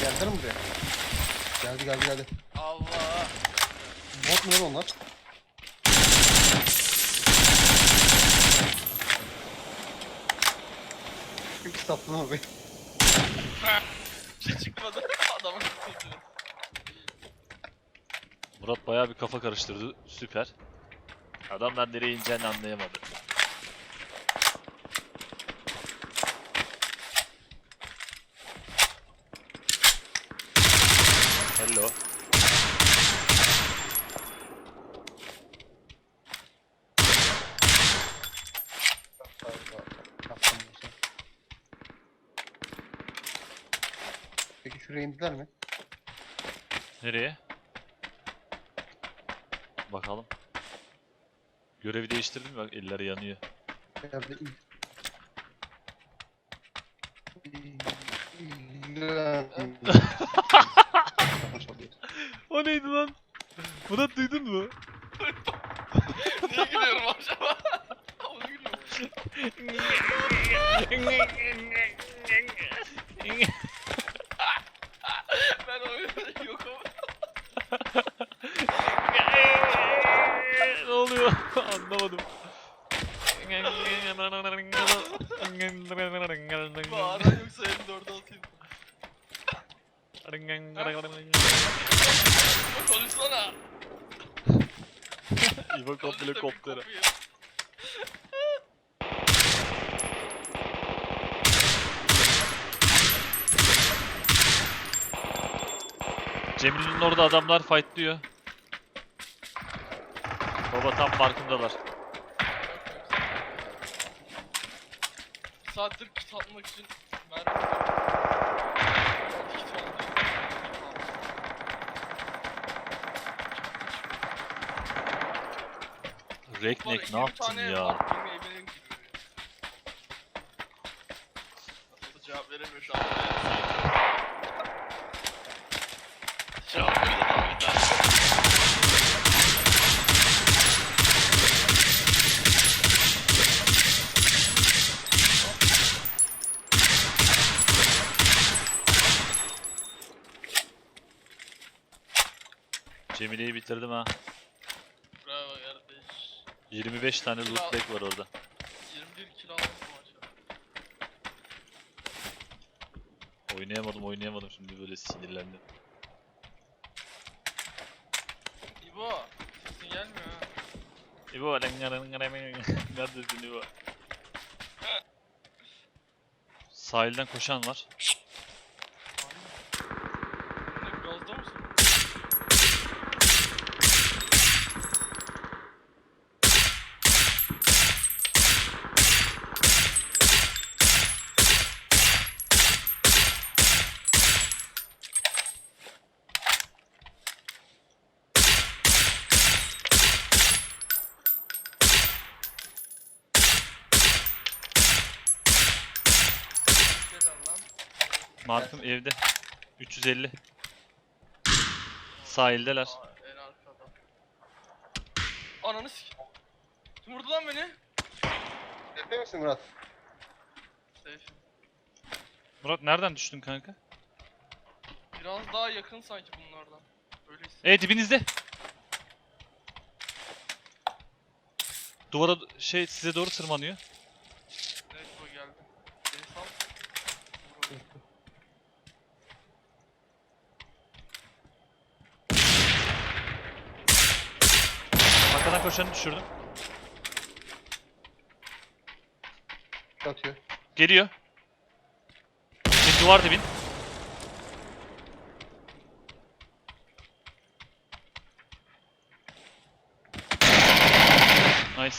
Geldiler mi buraya? Geldi geldi geldi. Allah. Bot mu lan onlar? Bir şey kurtuldu. Murat bayağı bir kafa karıştırdı. Süper. Adamlar nereye ineceğini anlayamadı. Hello. Şuraya indiler mi? Nereye? Bakalım. Görevi değiştirdim bak eller yanıyor. İlan. O neydi lan? Murat duydun mu? Niye gülüyorum acaba? Onu gülüyorum. İbo komple koptere. Cemil'in orada adamlar fightlıyor. Baba tam farkındalar. Saattir kit atmak için mermi Reknek ne yaptın ya? Cevap veremiyor şu an. Cevap. Cemile'yi bitirdim ha. Bravo kardeş. 25 tane loot bag var orada. 21 kilo aldım bu maça. Oynayamadım oynayamadım şimdi böyle sinirlendim. İbo, sesin gelmiyor ha. İbo neredesin İbo? Sahilden koşan var. Ne gazda mısın? Neden lan? Markım evde. 350. Sahildeler. Aa, en arkada. Ananı sik. Kim vurdu lan beni? Tepe misin Murat? Safe. Murat nereden düştün kanka? Biraz daha yakın sanki bunlardan. Öyle hissediyorum. E dibinizde. Duvara şey size doğru tırmanıyor. Evet bu geldi. Beni sal. Vur onu. Arkadan koşanı düşürdüm. Atıyor. Geliyor. Senin duvar dibin. Nice.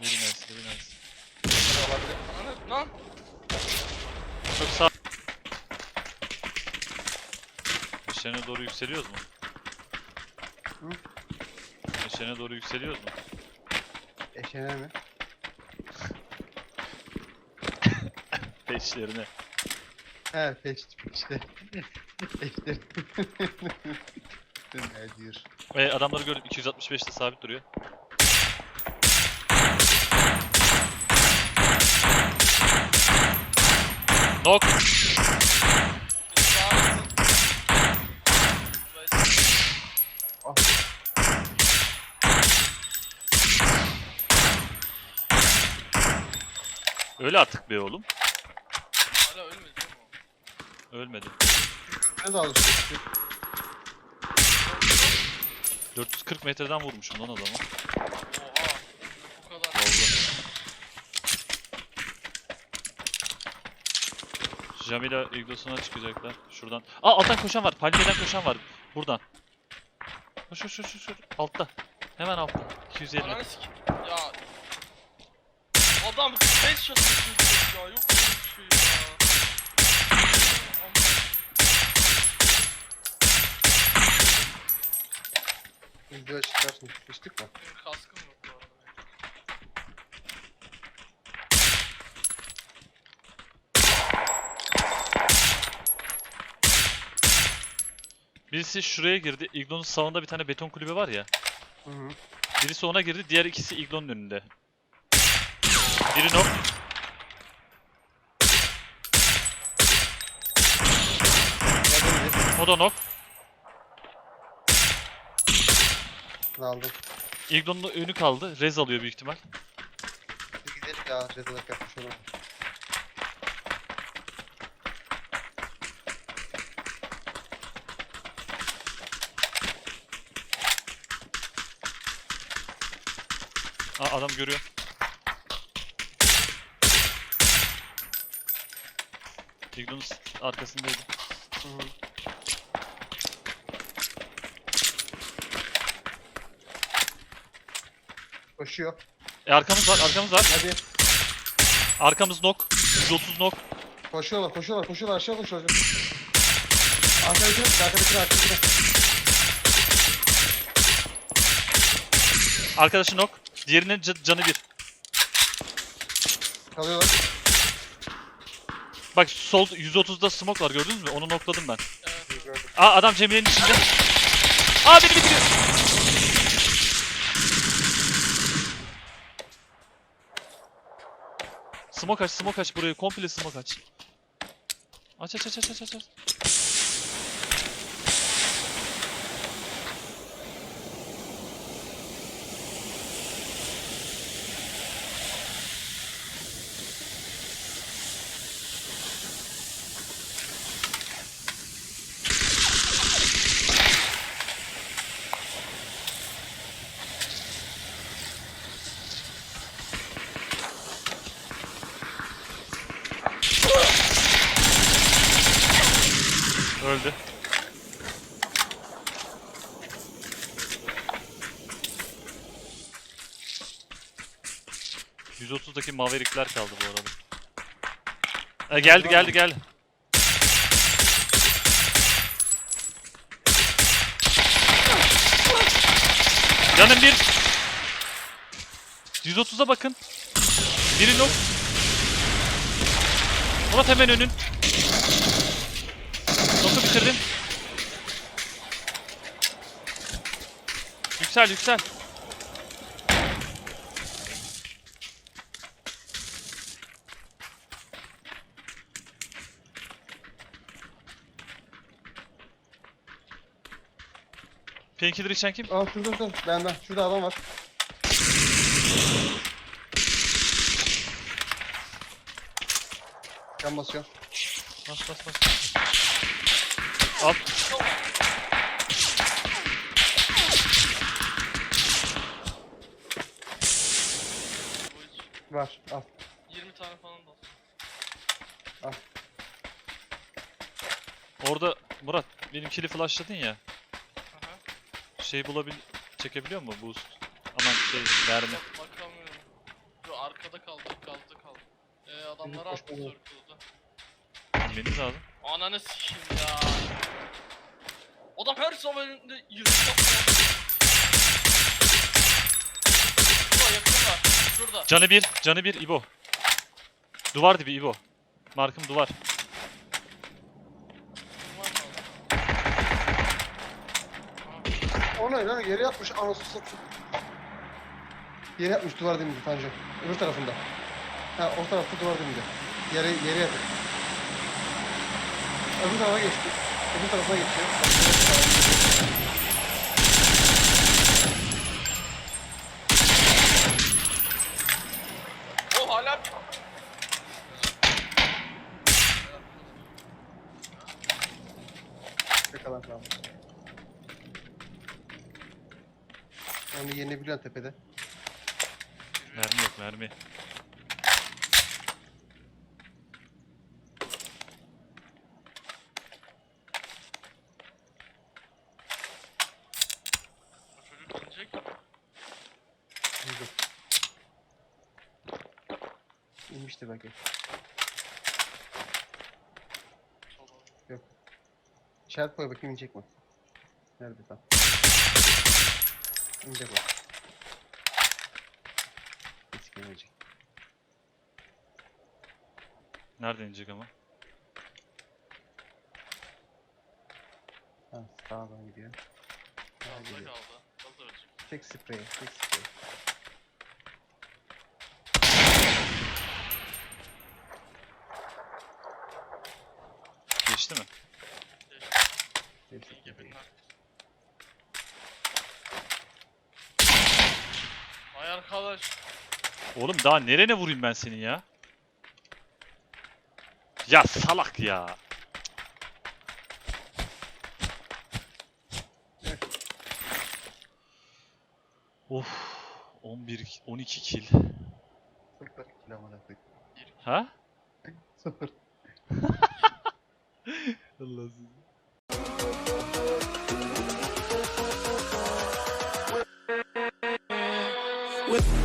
Very nice, very nice. Olabilir. Ananı lan. Çok sağ... Eşeğine doğru yükseliyoruz mu? Hı? Eşeğine doğru yükseliyoruz mu? Eşeğine mi? Peşlerine. He peşti peşti. Peşti. ne diyor? E, adamları gördüm 265'te sabit duruyor. Nok. Öyle artık be oğlum. Hala ölmedi değil mi o? Ölmedi. Ne de alıştık. 440 metreden vurmuşum lan adamı. Oha. Bu kadar. Vallahi. Jamila iglosuna çıkacaklar. Şuradan. Aa alttan koşan var. Palmiyeden koşan var. Buradan. Koş koş koş koş. koş. Altta. Hemen altta. 250. Ananı. Adam 5 shot atıyor ya. Yok öyle bir şey ya. Video çıkarsın. Sıçtık mı? Benim kaskım yok bu arada. Birisi şuraya girdi. Iglo'nun sağında bir tane beton kulübe var ya. Hı hı. Birisi ona girdi. Diğer ikisi Iglo'nun önünde. Biri nok. O da nok. Aldım. Iglo'nun önü kaldı. Rez alıyor büyük ihtimal. Biz gidelim ya. Rezalak yapmış onu. Aa, adam görüyor. Iglo'nun arkasındaydı. Hı hı. Koşuyor. E arkamız var, arkamız var. Hadi. Arkamız nok. 130 nok. Koşuyorlar, koşuyorlar, koşuyorlar. Aşağı koşuyorlar. Arkadakine, arkadakine, arkadakine. Arkadaşı nok. Diğerinin ca- canı bir. Kalıyorlar. Bak sol 130'da smoke var gördünüz mü? Onu nokladım ben. Aa adam Cemile'nin içinde. Aa beni bitiriyor. Smoke aç, smoke aç burayı. Komple smoke aç. Aç aç aç aç aç aç. aç. Öldü. %30'daki Maverick'ler kaldı bu arada. E, geldi geldi geldi. Canım bir. 130'a bakın. Biri nok. Murat hemen önün. Noku bitirdim. Yüksel yüksel. Painkiller içen kim? Aa şurada şurada. Benden. Şurada adam var. Can basıyor. Bas bas bas. Al. Var. Al. 20 tane falan da. olsun. Orada Murat benim kili flashladın ya. Şey bulabil çekebiliyor mu boost? Aman şey. Bak, bakamıyorum. Yo arkada kaldı, kaldı kaldı. Ee adamlar attı circle'da. Bilmeniz lazım. Ananı sikeyim ya. Adam her seferinde yırtık yapıyor. Şurada yakın var. Şurada. Canı bir, canı bir İbo. Duvar dibi İbo. Markım duvar. O ne? Yere yatmış anasını satayım. Yere yatmış duvar dibinde Tanju. Öbür tarafında. Ha o tarafta duvar dibinde. Yere, yere yatır. Öbür tarafa geçti. Öbür tarafa geçiyor. O hala Ne kadar kaldı. Yenebiliyorsun tepede. Mermi yok mermi. o çocuk inecek. İndim. İnmişti belki. Sola. İşaret koy bakayım inecek mi? Nerede tam? İnecek o. Nereden inecek ama? Ha sağdan gidiyor. Sağa Fazla gidiyor. kaldı. Fazla ölecek. Tek sprey, tek sprey. Geçti mi? Tek sprey. gebenin Vay arkadaş. Oğlum daha nerene vurayım ben senin ya? Ya salak ya. Of 11 12 kill. Sıfır kill amına koyayım. Ha? Sıfır. Allah sizi. With